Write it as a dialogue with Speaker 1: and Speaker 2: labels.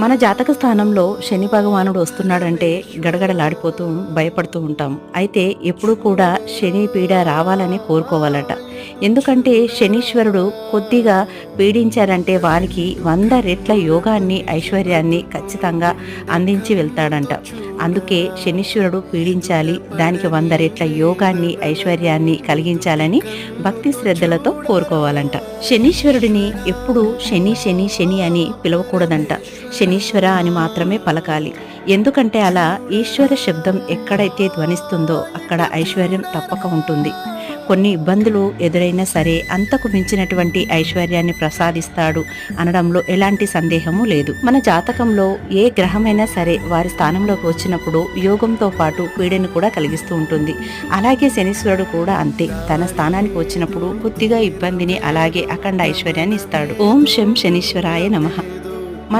Speaker 1: మన జాతక స్థానంలో శని భగవానుడు వస్తున్నాడంటే గడగడలాడిపోతూ భయపడుతూ ఉంటాం. అయితే ఎప్పుడు కూడా శని పీడ రావాలని కోరుకోవాలట. ఎందుకంటే శనీశ్వరుడు కొద్దిగా పీడించారంటే వారికి వంద రెట్ల యోగాన్ని ఐశ్వర్యాన్ని ఖచ్చితంగా అందించి వెళ్తాడంట. అందుకే శనీశ్వరుడు పీడించాలి దానికి వంద రెట్ల యోగాన్ని ఐశ్వర్యాన్ని కలిగించాలని భక్తి శ్రద్ధలతో కోరుకోవాలంట. శనీశ్వరుడిని ఎప్పుడు శని శని శని అని పిలవకూడదంట. శనీశ్వర అని మాత్రమే పలకాలి. ఎందుకంటే అలా ఈశ్వర శబ్దం ఎక్కడైతే ధ్వనిస్తుందో అక్కడ ఐశ్వర్యం తప్పక ఉంటుంది. కొన్ని ఇబ్బందులు ఎదురైనా సరే అంతకు మించినటువంటి ఐశ్వర్యాన్ని ప్రసాదిస్తాడు అనడంలో ఎలాంటి సందేహము లేదు. మన జాతకంలో ఏ గ్రహమైనా సరే వారి స్థానంలోకి వచ్చినప్పుడు యోగంతో పాటు పీడను కూడా కలిగిస్తూ ఉంటుంది. అలాగే శనీశ్వరుడు కూడా అంతే. తన స్థానానికి వచ్చినప్పుడు కొద్దిగా ఇబ్బందిని అలాగే అఖండ ఐశ్వర్యాన్ని ఇస్తాడు. ఓం శం శనీశ్వరాయ నమః.